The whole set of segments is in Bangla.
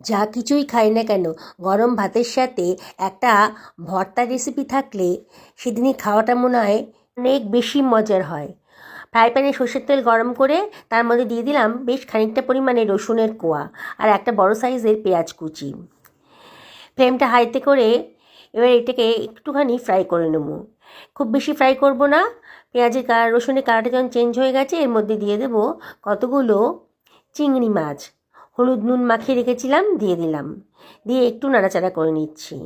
যা কিছুই খাই না কেন, গরম ভাতের সাথে একটা ভর্তা রেসিপি থাকলে সেদিনই খাওয়াটা মনে হয় অনেক বেশি মজার হয়। ফ্রাই প্যানে সর্ষের তেল গরম করে তার মধ্যে দিয়ে দিলাম বেশ খানিকটা পরিমাণে রসুনের কোয়া আর একটা বড় সাইজের পেঁয়াজ কুচি। ফ্লেমটা হাইতে করে এবার এটাকে একটুখানি ফ্রাই করে নেব। খুব বেশি ফ্রাই করব না, পেঁয়াজের কালার রসুনের কালারটা যখন চেঞ্জ হয়ে গেছে এর মধ্যে দিয়ে দেবো কতগুলো চিংড়ি মাছ। হলুদ নুন মাখিয়ে রেখেছিলাম, দিয়ে দিলাম। দিয়ে একটু নাড়াচাড়া করে নিচ্ছি।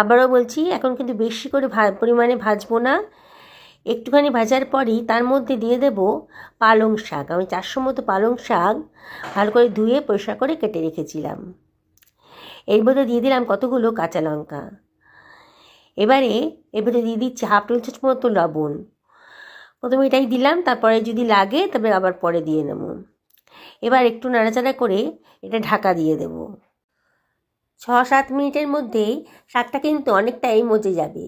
আবারও বলছি, এখন কিন্তু বেশি করে পরিমাণে ভাজবো না। একটুখানি ভাজার পরই তার মধ্যে দিয়ে দেব পালং শাক। আমি চারশো মতো পালং শাক ভালো করে ধুয়ে পরিষ্কার করে কেটে রেখেছিলাম। এর মধ্যে দিয়ে দিলাম কতগুলো কাঁচা লঙ্কা। এবারে এর মধ্যে দিয়ে দিচ্ছি হাফ চামচ মতো লবণ। প্রথমে এটাই দিলাম, তারপরে যদি লাগে তবে আবার পরে দিয়ে নেব। এবার একটু নাড়াচাড়া করে এটা ঢাকা দিয়ে দেব। ছ সাত মিনিটের মধ্যেই শাকটা কিন্তু অনেকটাই মজে যাবে।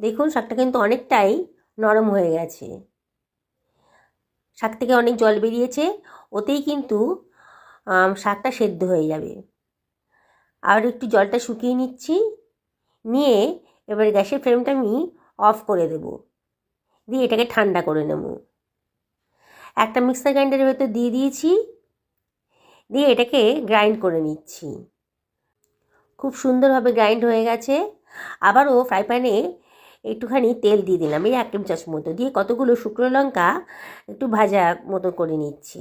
দেখুন, শাকটা কিন্তু অনেকটাই নরম হয়ে গেছে। শাক থেকে অনেক জল বেরিয়েছে, ওতেই কিন্তু শাকটা সেদ্ধ হয়ে যাবে। আর একটু জলটা শুকিয়ে নিচ্ছি, নিয়ে এবার গ্যাসের ফ্লেমটা আমি অফ করে দেব। দিয়ে এটাকে ঠান্ডা করে নেব। একটা মিক্সার গ্রাইন্ডারের ভেতর দিয়ে দিয়েছি, দিয়ে এটাকে গ্রাইন্ড করে নিচ্ছি। খুব সুন্দরভাবে গ্রাইন্ড হয়ে গেছে। আবারও ফ্রাই প্যানে একটুখানি তেল দিয়ে দিলাম, এই এক চামচ মতো। দিয়ে কতগুলো শুকনো লঙ্কা একটু ভাজা মতো করে নিচ্ছি।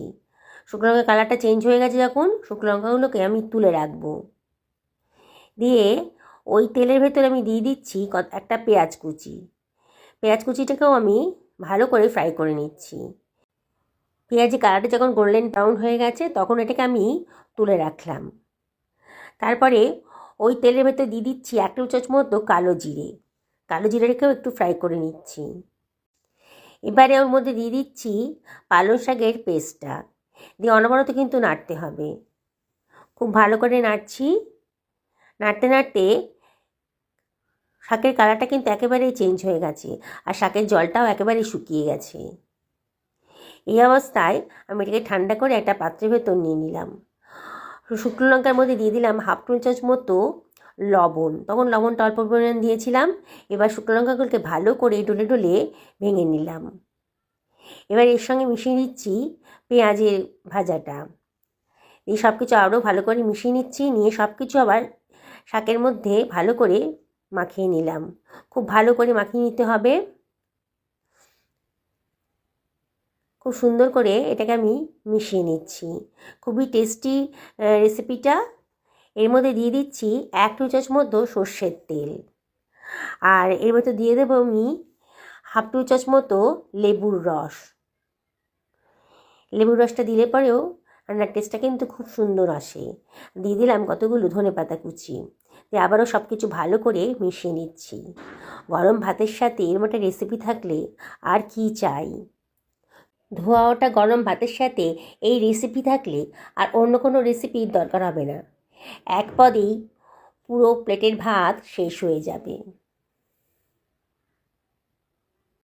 শুকনো লঙ্কার কালারটা চেঞ্জ হয়ে গেছে যখন, শুকনো লঙ্কাগুলোকে আমি তুলে রাখব। দিয়ে ওই তেলের ভেতরে আমি দিয়ে দিচ্ছি একটা পেঁয়াজ কুচি। পেঁয়াজ কুচিটাকেও আমি ভালো করে ফ্রাই করে নিচ্ছি। পেঁয়াজের কালারটা যখন গোল্ডেন ব্রাউন হয়ে গেছে, তখন এটাকে আমি তুলে রাখলাম। তারপরে ওই তেলের ভেতরে দিয়ে দিচ্ছি এক টেবিল চামচ মতো কালো জিরে। কালো জিরেটাকেও একটু ফ্রাই করে নিচ্ছি। এবারে ওর মধ্যে দিয়ে দিচ্ছি পালং শাকের পেস্টটা। দিয়ে অনবরত কিন্তু নাড়তে হবে। খুব ভালো করে নাড়ছি। নাড়তে নাড়তে শাকের কালারটা কিন্তু একেবারেই চেঞ্জ হয়ে গেছে। আর শাকের জলটাও একেবারেই শুকিয়ে গেছে। এই অবস্থায় আমি এটাকে ঠান্ডা করে একটা পাত্রের ভেতর নিয়ে নিলাম। শুকনো লঙ্কার মধ্যে দিয়ে দিলাম হাফ টেবিল চামচ মতো লবণ। তখন লবণটা অল্প পরিমাণ দিয়েছিলাম। এবার শুকনো লঙ্কাগুলোকে ভালো করে ডলে ডলে ভেঙে নিলাম। এবার এর সঙ্গে মিশিয়ে নিচ্ছি পেঁয়াজের ভাজাটা। এই সব কিছু আরও ভালো করে মিশিয়ে নিচ্ছি। নিয়ে সব কিছু আবার শাকের মধ্যে ভালো করে মাখিয়ে নিলাম। খুব ভালো করে মাখিয়ে নিতে হবে। খুব সুন্দর করে এটাকে আমি মিশিয়ে নিচ্ছি। খুবই টেস্টি রেসিপিটা এর মধ্যে দিয়ে দিচ্ছি এক টু চামচ মতো সর্ষের তেল। আর এর মধ্যে দিয়ে দেবো আমি হাফ টু চামচ মতো লেবুর রস। লেবুর রসটা দিলে পরেও রান্নার টেস্টটা কিন্তু খুব সুন্দর আসে। দিয়ে দিলাম কতগুলো ধনে পাতা কুচি। দিয়ে আবারও সব কিছু ভালো করে মিশিয়ে নিচ্ছি। গরম ভাতের সাথে এর একটা রেসিপি থাকলে আর কি চাই? ধোয়া ওটা গরম ভাতের সাথে এই রেসিপি থাকলে আর অন্য কোনো রেসিপির দরকার হবে না। এক পদেই পুরো প্লেটের ভাত শেষ হয়ে যাবে।